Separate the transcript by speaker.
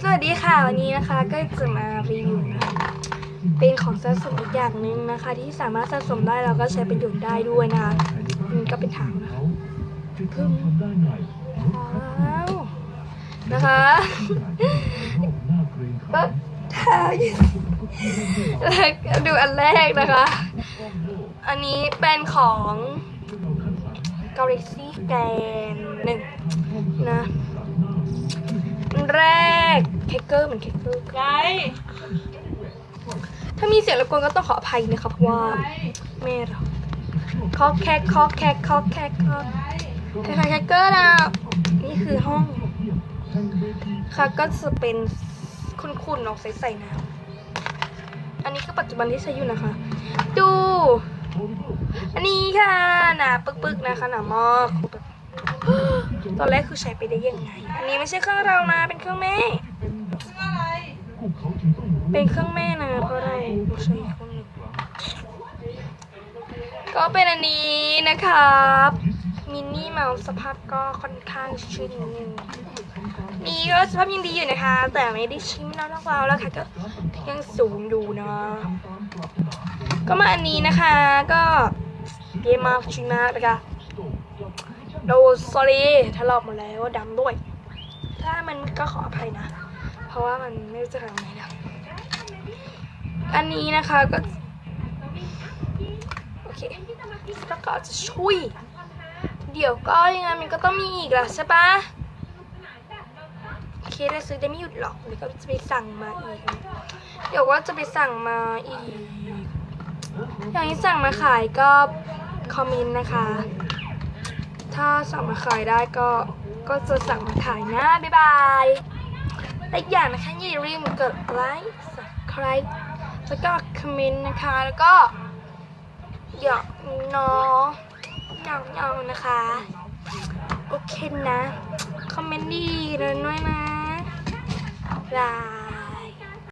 Speaker 1: สวัสดีค่ะวันนี้นะคะก็จะมารีวิวนะเป็นของสะสมอีกอย่างหนึ่งนะคะ ที่สามารถสะสมได้แล้วก็ใช้ประโยชน์ได้ด้วยนะคะนี่ก็เป็นถังนะคะพึ่งว้าวนะคะปึ๊บถ่ายแล้วดูอันแรกนะคะ อันนี้เป็นของ Galaxy Scan หนึ่งนะอันแรก เคเกอร์เหมือนเคเกอร์
Speaker 2: ไกด์
Speaker 1: ถ้ามีเสียงรบกวนก็ต้องขออภัยนะคะเพราะว่าแม่เราคอกแคกคอกแคกคอกแคกคอกแคกแคกเกอร์นะนี่คือห้อง ค่ะก็จะเป็นคุณๆออกใสๆน้ำอันนี้คือปัจจุบันที่ใช้อยู่นะคะ ดู อันนี้ค่ะหนาปึกๆนะคะหนามากตอนแรกคือใช้ไปได้ยังไง อันนี้ไม่ใช่เครื่องเรานะ เป็นเครื่องแม่
Speaker 2: ชื่ออะไร
Speaker 1: เป็นเครื่องแม่นะเพราะเราใช้เครื่องหนึ่งก็เป็นอันนี้นะครับ มินนี่เมาส์สภาพก็ค่อนข้างชื้นนิดนึงนี่ก็สภาพยังดีอยู่นะคะ แต่ไม่ได้ชิ้นแล้วลอกเราแล้วค่ะก็ยังสูงอยู่นาะก็มาอันนี้นะคะก็เยมากชิ้นมากนะคะโดซอรี่ทะเลาะหมดแล้วดำด้วย ถ้ามันก็ขออภัยนะ ราะว่ามันไม่รู้จะทำไงแล้วอันนี้นะคะก็ โอเคแล้วก็จะช่วย เดี๋ยวก็ยังไงมันก็ต้องมีอีกล่ะใช่ปะโอเคได้ซื้อได้ไม่หยุดหรอกเดี๋ยวก็จะไปสั่งมาอีก เดี๋ยวว่าจะไปสั่งมาอีก อย่างที่สั่งมาขายก็คอมเมนต์นะคะ ถ้าสั่งมาขายได้ก็ก็จะสั่งมาขายนะ บ๊ายบาย และอีกอย่างนะคะอย่าลืมกดไลค์ subscribe แล้วก็คอมเมนต์นะคะ แล้วก็หยอกน้องหยอกน้องนะคะ โอเคนะ คอมเมนต์ดีเลยด้วยนะลา